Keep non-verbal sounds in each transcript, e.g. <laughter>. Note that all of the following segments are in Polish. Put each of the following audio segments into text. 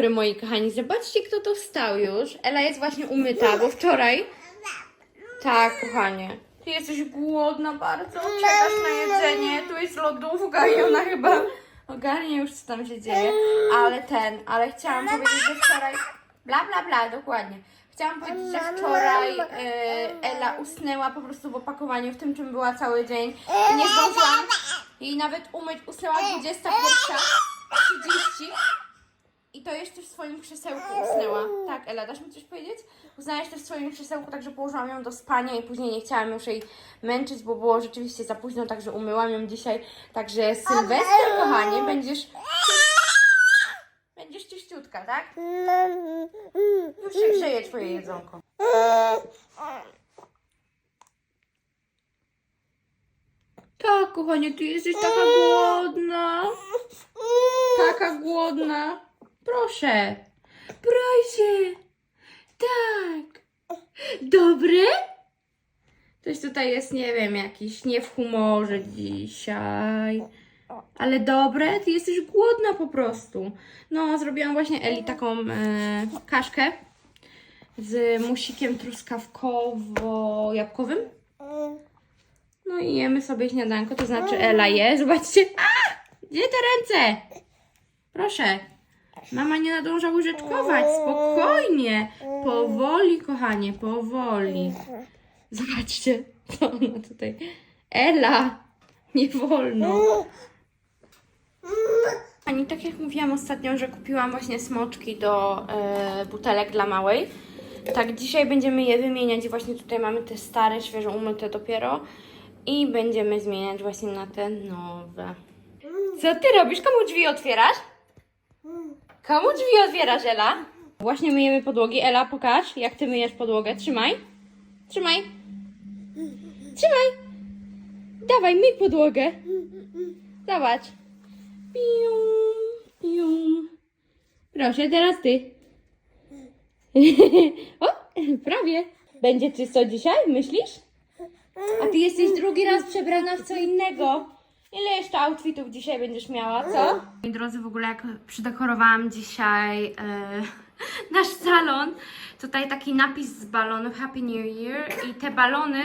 dobry, moi kochani. Zobaczcie, kto tu wstał już. Ela jest właśnie umyta, bo wczoraj... Tak, kochanie. Ty jesteś głodna bardzo, czekasz na jedzenie. Tu jest lodówka i ona chyba ogarnie już, co tam się dzieje. Ale ten, ale chciałam powiedzieć, że wczoraj... Bla, bla, bla, dokładnie. Chciałam powiedzieć, że wczoraj e, Ela usnęła po prostu w opakowaniu, w tym czym była cały dzień. I nie zdążyłam jej nawet umyć. Usnęła 21.30. I to jeszcze w swoim krzesełku usnęła. Tak, Ela, dasz mi coś powiedzieć? Usnęła jeszcze w swoim krzesełku, także położyłam ją do spania i później nie chciałam już jej męczyć, bo było rzeczywiście za późno, także umyłam ją dzisiaj. Także Sylwester, kochanie, będziesz... Będziesz czyściutka, tak? Już się grzeje twoje jedzonko. Tak, kochanie, ty jesteś taka głodna. Taka głodna. Proszę. Proszę. Tak. Dobre? Coś tutaj jest, nie wiem, jakiś nie w humorze dzisiaj. Ale dobre? Ty jesteś głodna po prostu. No, zrobiłam właśnie Eli taką e, kaszkę z musikiem truskawkowo-jabłkowym. No i jemy sobie śniadanko, to znaczy Ela je. Zobaczcie. A! Gdzie te ręce? Proszę. Mama nie nadąża łyżeczkować. Spokojnie. Powoli, kochanie, powoli. Zobaczcie, co ona tutaj. Ela! Nie wolno. Ani tak jak mówiłam ostatnio, że kupiłam właśnie smoczki do e, butelek dla małej. Tak, dzisiaj będziemy je wymieniać właśnie tutaj mamy te stare, świeżo umyte dopiero. I będziemy zmieniać właśnie na te nowe. Co ty robisz? Komu drzwi otwierasz? Komu drzwi otwierasz, Ela? Właśnie myjemy podłogi. Ela, pokaż, jak ty myjesz podłogę. Trzymaj. Trzymaj. Trzymaj. Dawaj, myj podłogę. Zobacz. Pium, pium. Proszę, teraz ty. <laughs> o, prawie. Będzie czysto dzisiaj, myślisz? A ty jesteś drugi raz przebrana w co innego. Ile jeszcze outfitów dzisiaj będziesz miała, co? Moi drodzy, w ogóle jak przydekorowałam dzisiaj e, <laughs> nasz salon, tutaj taki napis z balonów Happy New Year i te balony...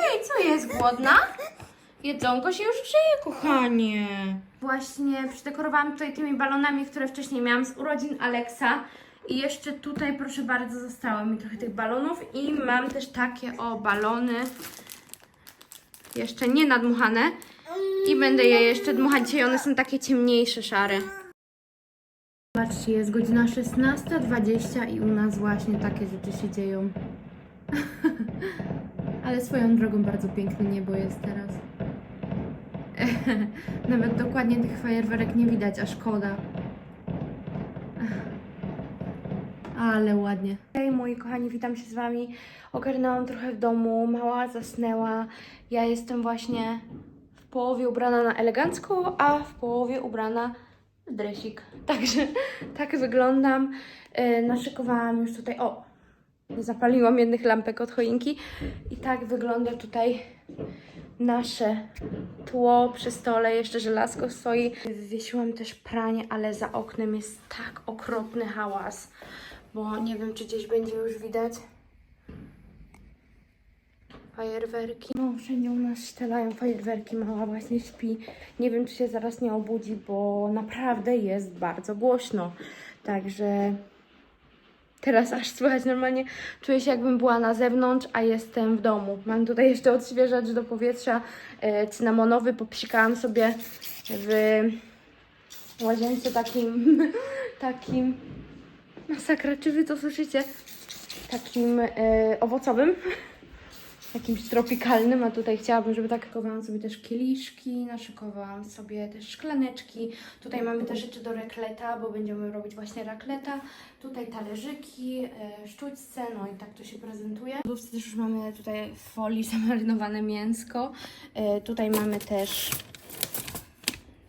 Hej, co jest, głodna? Jedzonko się już grzeje, kochanie. Właśnie przydekorowałam tutaj tymi balonami, które wcześniej miałam z urodzin Alexa. I jeszcze tutaj, proszę bardzo, zostało mi trochę tych balonów. I mam też takie o balony. Jeszcze nie nadmuchane. I będę je jeszcze dmuchać. Dzisiaj one są takie ciemniejsze, szare. Zobaczcie, jest godzina 16.20 i u nas właśnie takie rzeczy się dzieją. <laughs> Ale swoją drogą bardzo piękne niebo jest teraz. <laughs> Nawet dokładnie tych fajerwerek nie widać, a szkoda. Ale ładnie. Hej moi kochani, witam się z Wami. Ogarnęłam trochę w domu, mała zasnęła. Ja jestem właśnie w połowie ubrana na elegancko, a w połowie ubrana w dresik. Także <laughs> tak wyglądam. Yy, naszykowałam już tutaj, o, zapaliłam jednych lampek od choinki. I tak wygląda tutaj nasze tło przy stole, jeszcze żelazko stoi. Wywiesiłam też pranie, ale za oknem jest tak okropny hałas, bo nie wiem, czy gdzieś będzie już widać. Fajerwerki. No, wszędzie u nas szczelają fajerwerki, mała właśnie śpi. Nie wiem, czy się zaraz nie obudzi, bo naprawdę jest bardzo głośno. Także Teraz aż słychać normalnie, czuję się jakbym była na zewnątrz, a jestem w domu. Mam tutaj jeszcze odświeżacz do powietrza e, cynamonowy, popsikałam sobie w łazience takim, <laughs> takim, masakra, czy wy to słyszycie? Takim e, owocowym, <laughs> jakimś tropikalnym, a tutaj chciałabym, żeby tak szykowałam sobie też kieliszki, naszykowałam sobie też szklaneczki. Tutaj mamy te rzeczy do rekleta, bo będziemy robić właśnie rakleta. Tutaj talerzyki, e, sztućce, no i tak to się prezentuje. W lodówce też już mamy tutaj w folii zamarynowane mięsko. E, tutaj mamy też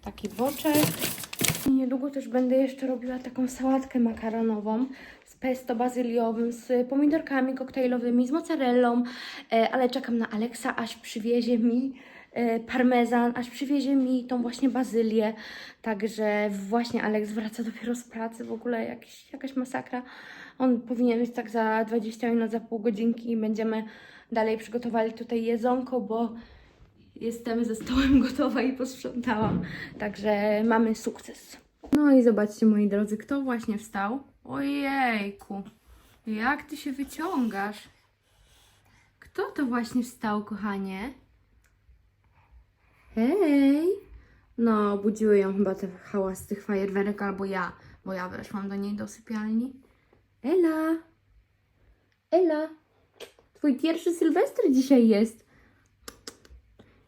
taki boczek. Niedługo też będę jeszcze robiła taką sałatkę makaronową z pesto bazyliowym, z pomidorkami koktajlowymi, z mozzarellą, e, ale czekam na Alexa, aż przywiezie mi e, parmezan, aż przywiezie mi tą właśnie bazylię. Także właśnie Alex wraca dopiero z pracy, w ogóle jakiś, jakaś masakra. On powinien być tak za 20 minut, za pół godzinki i będziemy dalej przygotowali tutaj jedzonko, bo jestem ze stołem <laughs> gotowa i posprzątałam. Także mamy sukces. No i zobaczcie moi drodzy, kto właśnie wstał. Ojejku, jak ty się wyciągasz? Kto to właśnie wstał, kochanie? Hej! No, budziły ją chyba te hałas tych fajerwerek, albo ja, bo ja weszłam do niej do sypialni. Ela! Ela! Twój pierwszy Sylwester dzisiaj jest.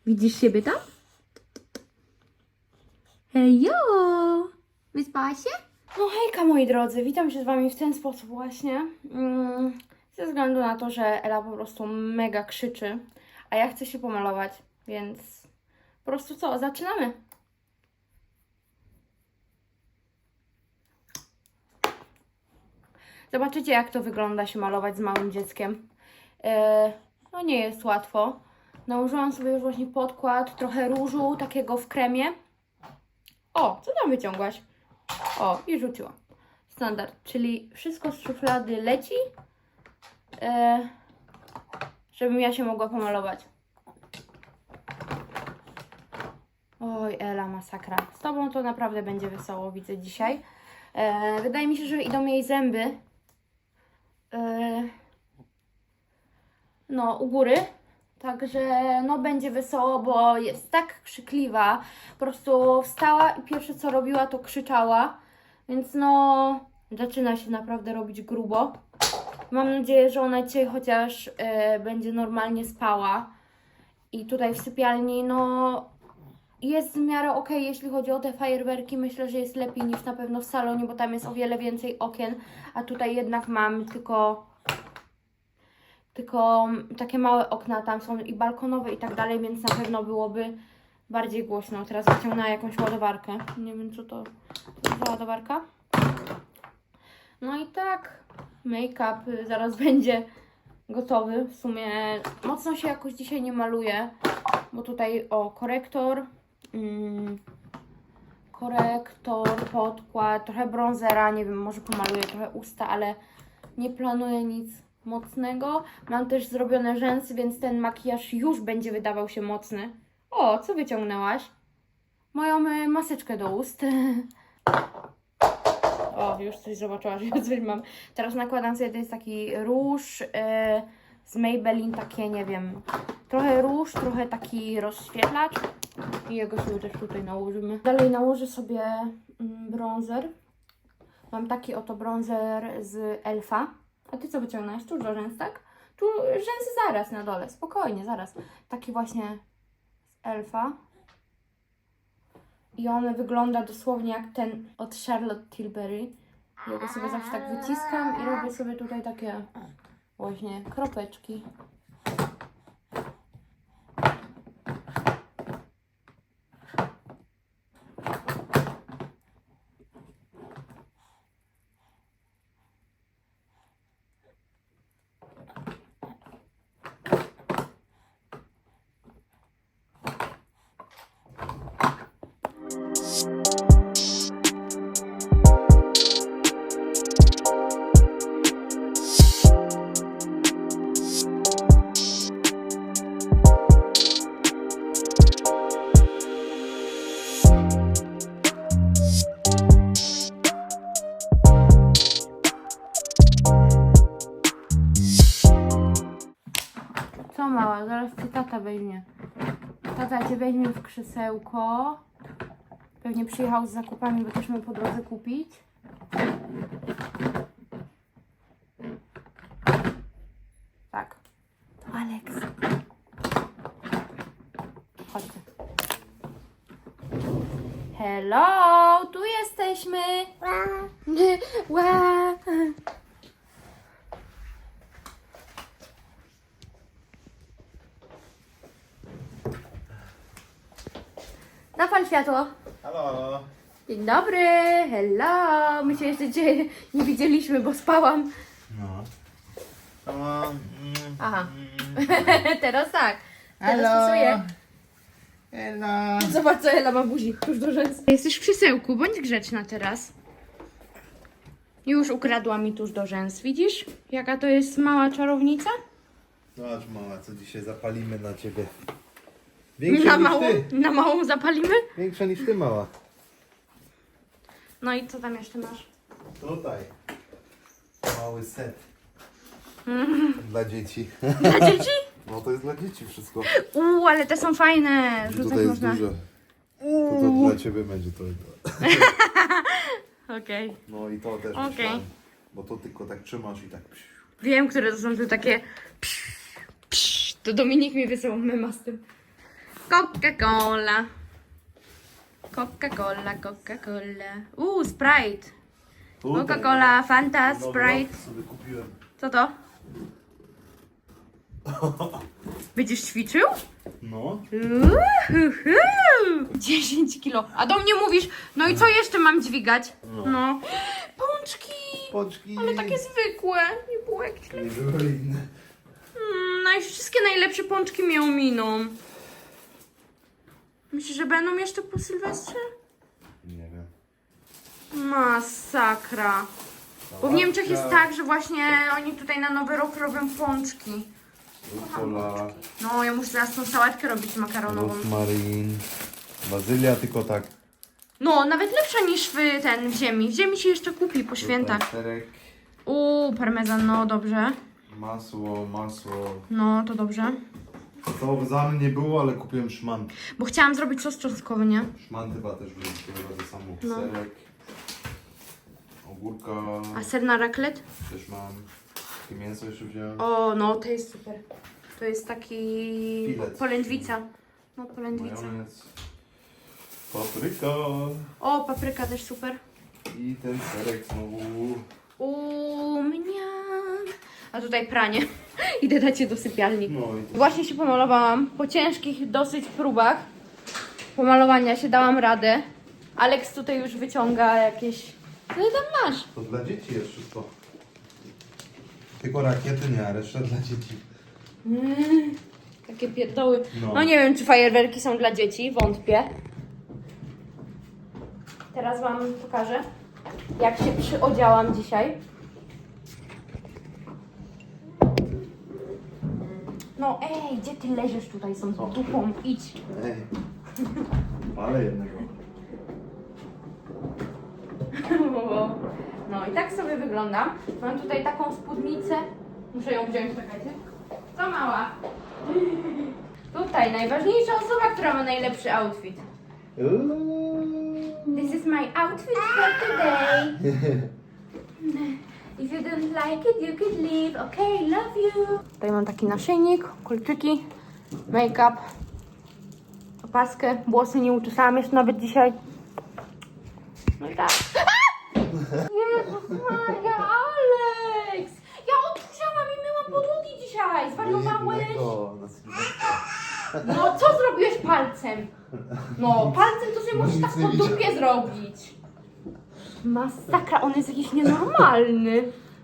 Widzisz siebie tam? Hejo! Wyspałaś się? No hejka moi drodzy, witam się z wami w ten sposób właśnie. Mm, ze względu na to, że Ela po prostu mega krzyczy, a ja chcę się pomalować, więc po prostu co, zaczynamy. Zobaczycie jak to wygląda się malować z małym dzieckiem. E, no nie jest łatwo. Nałożyłam sobie już właśnie podkład, trochę różu takiego w kremie. O, co tam wyciągłaś? O, i rzuciłam. Standard, czyli wszystko z szuflady leci, e, żebym ja się mogła pomalować. Oj, Ela, masakra. Z tobą to naprawdę będzie wesoło, widzę dzisiaj. E, wydaje mi się, że idą jej zęby. E, no, u góry. Także no będzie wesoło, bo jest tak krzykliwa. Po prostu wstała i pierwsze co robiła to krzyczała. Więc no zaczyna się naprawdę robić grubo. Mam nadzieję, że ona dzisiaj chociaż e, będzie normalnie spała. I tutaj w sypialni no jest w miarę ok, jeśli chodzi o te fajerwerki. Myślę, że jest lepiej niż na pewno w salonie, bo tam jest o wiele więcej okien, a tutaj jednak mam tylko tylko takie małe okna tam są i balkonowe i tak dalej, więc na pewno byłoby bardziej głośno. Teraz wyciągnęła jakąś ładowarkę. Nie wiem, co to, to jest ładowarka. No i tak, make-up y, zaraz <laughs> będzie gotowy. W sumie mocno się jakoś dzisiaj nie maluje, bo tutaj o korektor, mm, korektor, podkład, trochę bronzera, nie wiem, może pomaluję trochę usta, ale nie planuję nic mocnego. Mam też zrobione rzęsy, więc ten makijaż już będzie wydawał się mocny. O, co wyciągnęłaś? Moją y, maseczkę do ust. <laughs> O, już coś zobaczyła, że <laughs> ja coś mam. Teraz nakładam sobie, to jest taki róż y, z Maybelline, takie, nie wiem, trochę róż, trochę taki rozświetlacz. I jego sobie też tutaj nałożymy. Dalej nałożę sobie mm, bronzer. Mam taki oto bronzer z Elfa. A ty co wyciągnąłeś? Do rzęs, tak? Tu rzęsy zaraz na dole, spokojnie, zaraz. Taki właśnie z Elfa. I on wygląda dosłownie jak ten od Charlotte Tilbury. Ja go sobie zawsze tak wyciskam i robię sobie tutaj takie właśnie kropeczki. Mała, zaraz cię tata weźmie. Tata cię weźmie w krzesełko. Pewnie przyjechał z zakupami, bo też my po drodze kupić. Tak. To Alex. Chodźcie. Hello, tu jesteśmy. Ła. <laughs> Napal światło. Halo. Dzień dobry, hello. My się jeszcze dzisiaj nie widzieliśmy, bo spałam. No. To, mm, Aha. mm, <laughs> Teraz tak. Teraz Halo. stosuję. Ela. Zobacz, co Ela ma buzi tuż do rzęs. Jesteś w krzesełku, bądź grzeczna teraz. Już ukradła mi tuż do rzęs, widzisz? Jaka to jest mała czarownica? Zobacz mała, co dzisiaj zapalimy na ciebie. Większa Na niż małą, ty. na małą zapalimy? Większa niż ty mała. No i co tam jeszcze masz? Tutaj. Mały set. Dla dzieci. Dla dzieci? <laughs> No to jest dla dzieci wszystko. Uuu, ale te są fajne. Rzucać Tutaj jest można. dużo. To, to dla ciebie będzie to. <laughs> Okej. No i to też Okej. myślałem. Bo to tylko tak trzymasz i tak. psiu. Wiem, które to są tu takie. Psz, psz. To Dominik mi wysłał mema z tym. Coca-Cola. Coca-Cola, Coca-Cola. Uuu, Sprite. Coca-Cola, Fanta, no, Sprite. no, sobie kupiłem. Co to? <laughs> Będziesz ćwiczył? No. Uhuhu. 10 kilo. A do mnie mówisz, no i co jeszcze mam dźwigać? No. No. Pączki. Pączki. Ale takie zwykłe. Nie było jakieś lepsze. Nie były inne. Mm, naj- wszystkie najlepsze pączki mnie ominą. Myślisz, że będą jeszcze po Sylwestrze? Nie wiem. Masakra. Bo w Niemczech jest tak, że właśnie oni tutaj na Nowy Rok robią pączki. Rucola, No, ja muszę zaraz tą sałatkę robić makaronową. rosmarin, bazylia, tylko tak. No, nawet lepsza niż w ten w ziemi. W ziemi się jeszcze kupi po świętach. Serek, Uuu, parmezan, no dobrze. masło, masło. No, to dobrze. To za mnie nie było, ale kupiłem szmant. Bo chciałam zrobić sos czosnkowy, nie? Szmant chyba też wziąłem razy samo. No. Serek, ogórka A ser na raclette? też mam. Takie mięso jeszcze wziąłem. O, no, to jest super. To jest taki Filet. polędwica. No, polędwica. Majonez, papryka O, papryka też super. i ten serek znowu. Uuu, mniam. A tutaj pranie. <laughs> Idę dać je do sypialni. No Właśnie się pomalowałam. Po ciężkich dosyć próbach pomalowania się dałam radę. Alex tutaj już wyciąga jakieś... Co ty tam masz? To dla dzieci jest wszystko. Tylko rakiety nie, a reszta dla dzieci. Mm, takie pierdoły. No. No nie wiem, czy fajerwerki są dla dzieci, wątpię. Teraz Wam pokażę, jak się przyodziałam dzisiaj. No ej, gdzie Ty leżysz tutaj z tą dupą? Idź. Ej, ale jednego. <laughs> No i tak sobie wyglądam. Mam tutaj taką spódnicę. Muszę ją wziąć, czekajcie. Co mała? <laughs> Tutaj najważniejsza osoba, która ma najlepszy outfit. This is my outfit for today. <laughs> If you don't like it, you could leave. Okay, love you. Tutaj mam taki naszyjnik, kolczyki, make-up, opaskę, włosy nie uczesałam jeszcze nawet dzisiaj. No i tak. <laughs> Jezus Maria, Alex! Ja odkurzałam i myłam podłogi dzisiaj. Zwariowałeś? Jednego na Sylwestra. No, co zrobiłeś palcem? No, palcem to sobie No nic tak po dupie zrobić. Masakra, on jest jakiś nienormalny.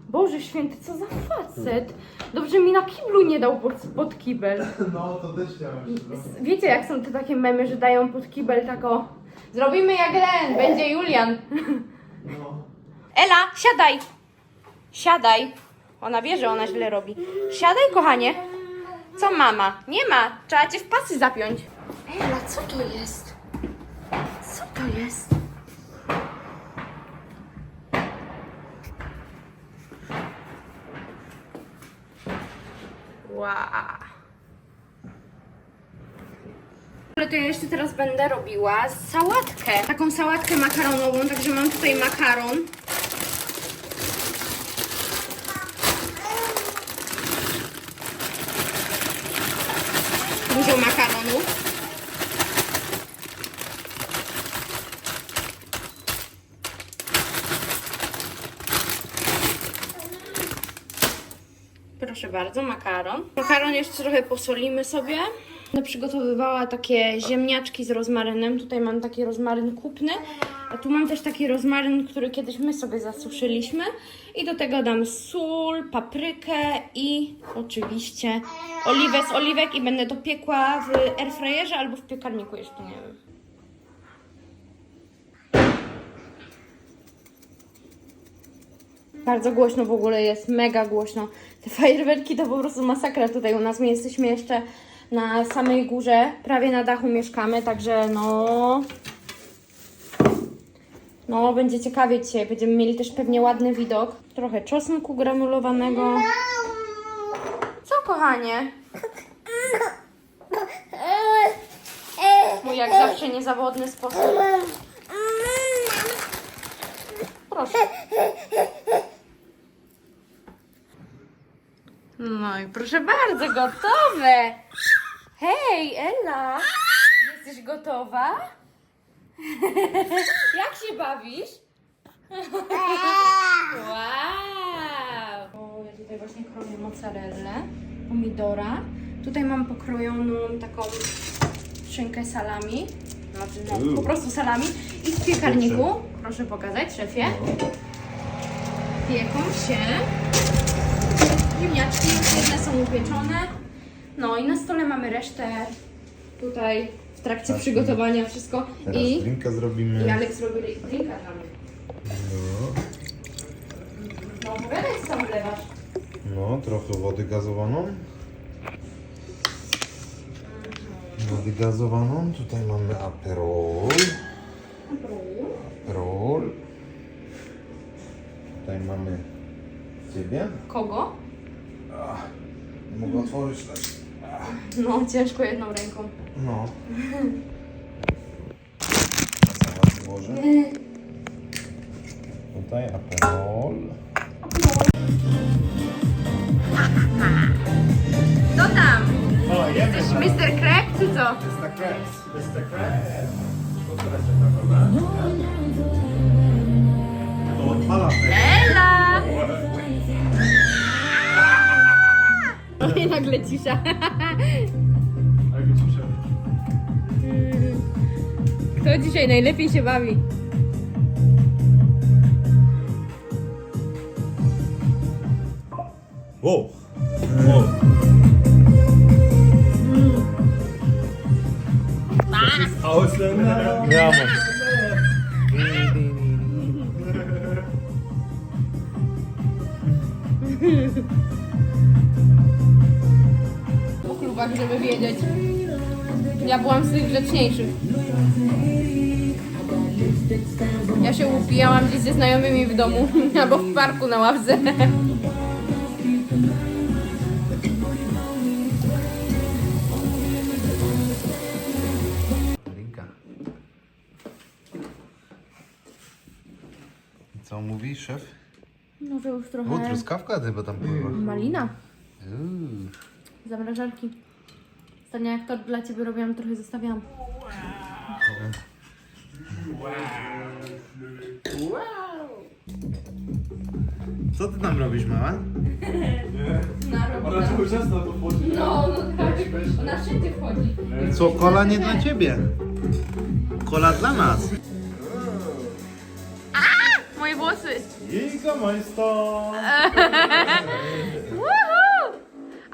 Boże święty, co za facet. Dobrze mi na kiblu nie dał pod, pod kibel. No, to też chciałem się zrobić. Wiecie, jak są te takie memy, że dają pod kibel tako... Zrobimy jak Len, będzie Julian. No. Ela, siadaj. Siadaj. Ona wie, że ona źle robi. Siadaj, kochanie. Co mama? Nie ma. Trzeba cię w pasy zapiąć. Ela, co to jest? Co to jest? Wow. Ale to ja jeszcze teraz będę robiła sałatkę. Taką sałatkę makaronową, także mam tutaj makaron. Dużo makaronu. Proszę bardzo, makaron. Makaron jeszcze trochę posolimy sobie. Będę przygotowywała takie ziemniaczki z rozmarynem. Tutaj mam taki rozmaryn kupny. A tu mam też taki rozmaryn, który kiedyś my sobie zasuszyliśmy. I do tego dam sól, paprykę i oczywiście oliwę z oliwek i będę to piekła w airfryerze albo w piekarniku, jeszcze nie wiem. Bardzo głośno w ogóle jest, mega głośno. Te <laughs> fajerwerki to po prostu masakra tutaj u nas. My jesteśmy jeszcze na samej górze, prawie na dachu mieszkamy, także no. No, będzie ciekawie dzisiaj. Będziemy mieli też pewnie ładny widok. Trochę czosnku granulowanego. Co, kochanie? Mój jak zawsze niezawodny sposób. Proszę. No i proszę bardzo, gotowe. Hej, Ela, jesteś gotowa? <laughs> Jak się bawisz? <laughs> Wow! O, ja tutaj właśnie kroję mozzarellę, pomidora. Tutaj mam pokrojoną taką szynkę salami. Znaczy, no, po prostu salami. I w piekarniku, proszę pokazać, szefie, pieką się ziemniaczki. Jedne są upieczone. No i na stole mamy resztę tutaj w trakcie Tak. przygotowania wszystko. Teraz I, drinka zrobimy. I Aleks robi drinka dla mnie. No. No opowiadaj, co tam wlewasz. no, trochę wody gazowaną. Wody gazowaną. Tutaj mamy aperol. Aperol. Tutaj mamy ciebie. Kogo? Nie mogę otworzyć tak. No, ciężko jedną ręką. No. <laughs> Zaraz złożę. Tutaj aperol. Co tam? O, jemy Jesteś Mr. Crack, czy co? Mr. Krabs. Mr. Krabs. Która się nazywa? To odpala Ela! I nagle cisza. Ale go ciszę. Kto dzisiaj najlepiej się bawi? Wow. Wow. Ausländer. Ja, man. Klubach, żeby wiedzieć. Ja byłam z tych grzeczniejszych. Ja się upijałam gdzieś ze znajomymi w domu <laughs> albo w parku na ławce. Co mówi szef? No to już O, trochę truskawka chyba tam pływa. malina. Uuu. Zamrażarki. Ostatnio jak to dla Ciebie robiłam, trochę zostawiałam. Co ty tam robisz, mama? Ona cały czas na to wchodzi. No, no tak. Ona wszędzie wchodzi. Co, kola nie dla ciebie. Kola dla nas. Moje włosy. Jägermeister. Woohoo! <laughs>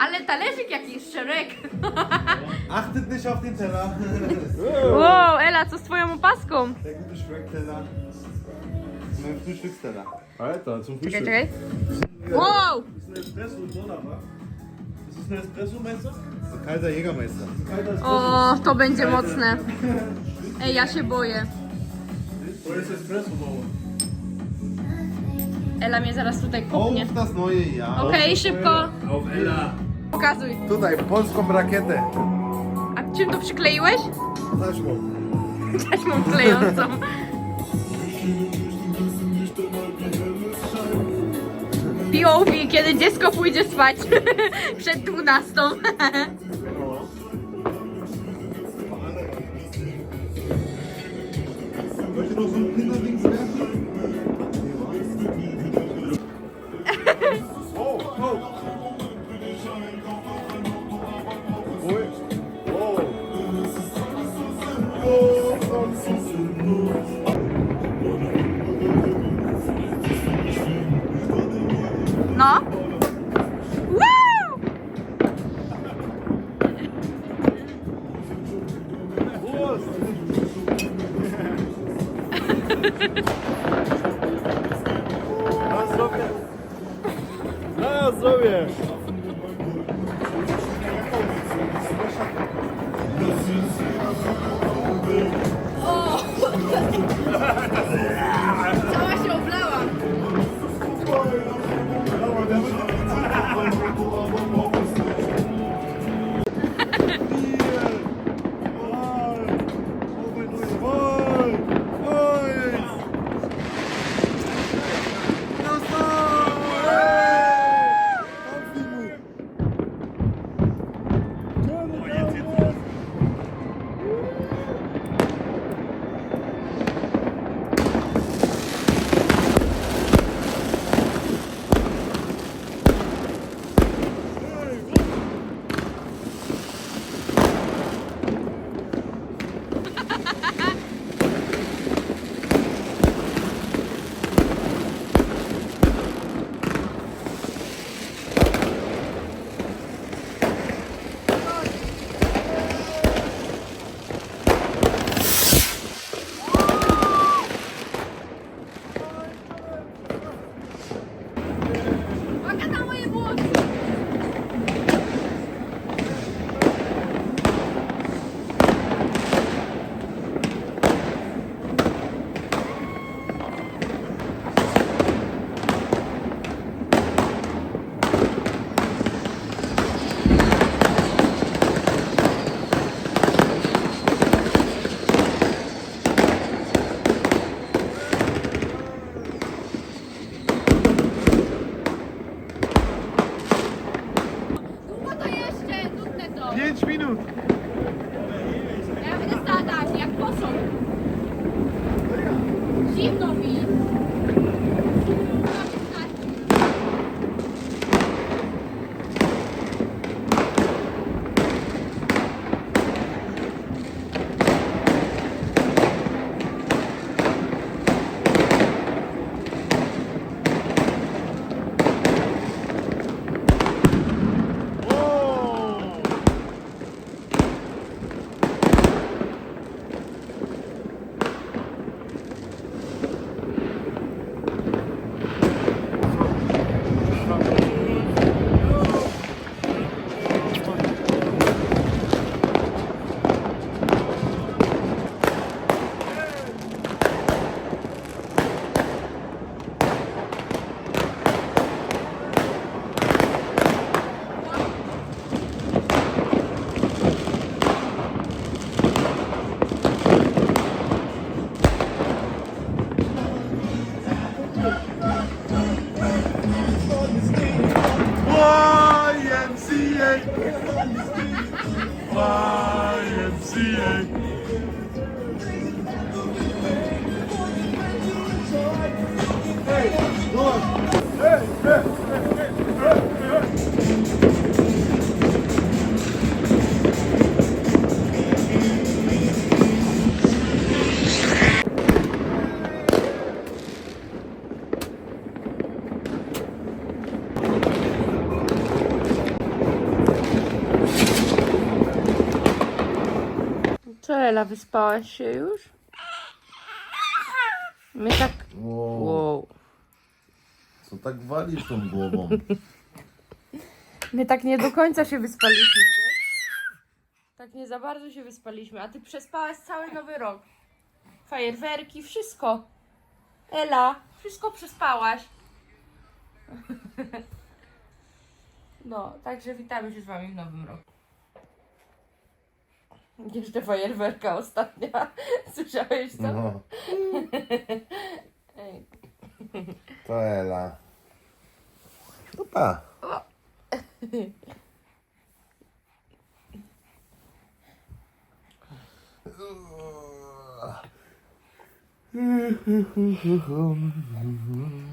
Ale talerzyk jakiś szereg. Achtet nicht auf den Teller. Wow, Ela, co z Twoją opaską? Der gute Schmeckteller. Mein Frühstücksteller. Alter, zum Czekaj, Frühstück. czekaj. Wow! Ist ein Espresso Donner, wa? Ist ein Espresso? So kalter Jägermeister. Kalter Espresso. O, to będzie mocne. Ej, ja się boję. Oder ist Espresso, Mama? Ela mnie zaraz tutaj kupnie. Das neue Jahr. Okej, szybko. Auf Ella. Pokazuj. Tutaj, polską rakietę. A czym to przykleiłeś? Taśmą. Taśmą klejącą. POV, kiedy dziecko pójdzie spać <laughs> przed 12. Möchte noch so ein Kinderdings werden? Oh, oh. Na zdrowie. Na zdrowie. Cała wyspałaś się już? My tak... Wow. Wow. Co tak walisz tą głową? My tak nie do końca się wyspaliśmy, wiesz? Tak nie za bardzo się wyspaliśmy, a ty przespałaś cały nowy rok. Fajerwerki, wszystko. Ela, wszystko przespałaś. No, także witamy się z wami w nowym roku. Jeszcze fajerwerka ostatnia. <laughs> Słyszałeś to? No, <laughs> Ej. to Ela. Pa. <laughs>